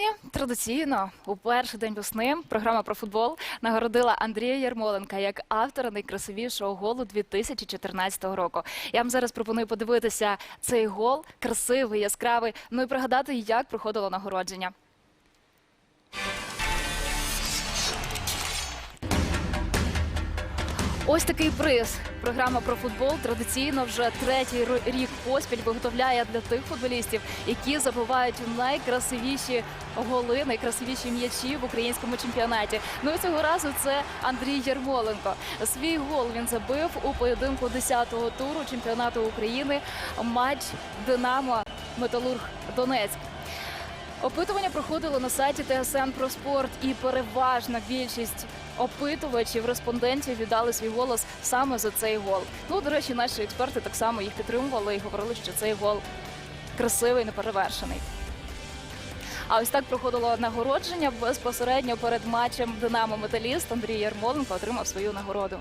Сьогодні традиційно у перший день весни програма про футбол нагородила Андрія Ярмоленка як автора найкрасивішого голу 2014 року. Я вам зараз пропоную подивитися цей гол, красивий, яскравий. Ну і пригадати, як проходило нагородження. Ось такий приз. Програма про футбол традиційно вже третій рік поспіль виготовляє для тих футболістів, які забивають найкрасивіші голи, найкрасивіші м'ячі в українському чемпіонаті. Ну і цього разу це Андрій Ярмоленко. Свій гол він забив у поєдинку 10-го туру чемпіонату України. Матч Динамо Металург Донецьк. Опитування проходило на сайті ТСН про спорт, і переважна більшість опитувачів, респондентів віддали свій голос саме за цей гол. Ну, до речі, наші експерти так само їх підтримували і говорили, що цей гол красивий, неперевершений. А ось так проходило нагородження безпосередньо перед матчем Динамо Металіст Андрій Ярмоленко отримав свою нагороду.